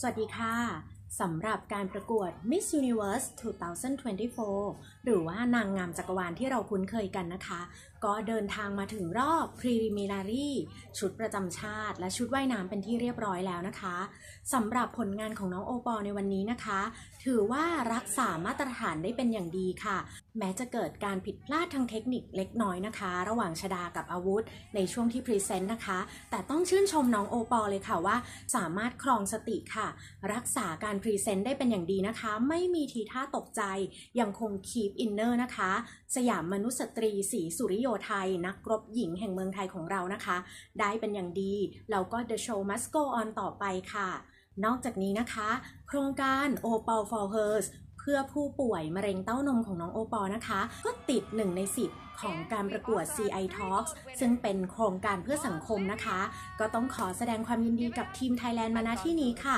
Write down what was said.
สวัสดีค่ะ สำหรับการประกวด Miss Universe 2024 หรือว่านางงามจักรวาลที่เราคุ้นเคยกันนะคะ ก็เดินทางมาถึงรอบ Preliminary ชุดประจำชาติ และชุดว่ายน้ำเป็นที่เรียบร้อยแล้วนะคะสำหรับผลงานของน้องโอปอลในวันนี้นะคะ ถือว่ารักษามาตรฐานได้เป็นอย่างดีค่ะ แม้จะเกิดการผิดพลาดทางเทคนิคเล็กน้อยนะคะ ระหว่างชดากับอาวุธ ในช่วงที่พรีเซนต์นะคะ แต่ต้องชื่นชมน้องโอปอลเลยค่ะว่า สามารถครองสติค่ะ รักษาการพรีเซนต์ได้เป็นอย่างดีนะคะ ไม่มีทีท่าตกใจ ยังคงคีปอินเนอร์นะคะ สยามมนุษยสตรีสีสุริโยไทย นักรบหญิงแห่งเมืองไทยของเรานะคะ ได้เป็นอย่างดี แล้วก็ The Show Must Go On ต่อไปค่ะ นอกจากนี้นะคะ โครงการ o p a l for Hers เพื่อผู้ป่วยมะเร็งเต้านมของน้องโอปอนะคะ ก็ติด 1 ใน 10ของการประกวด CI Talks ซึ่งเป็นโครงการเพื่อสังคมนะคะ ก็ต้องขอแสดงความยินดีกับทีมไทยแลนด์มาณที่นี้ค่ะ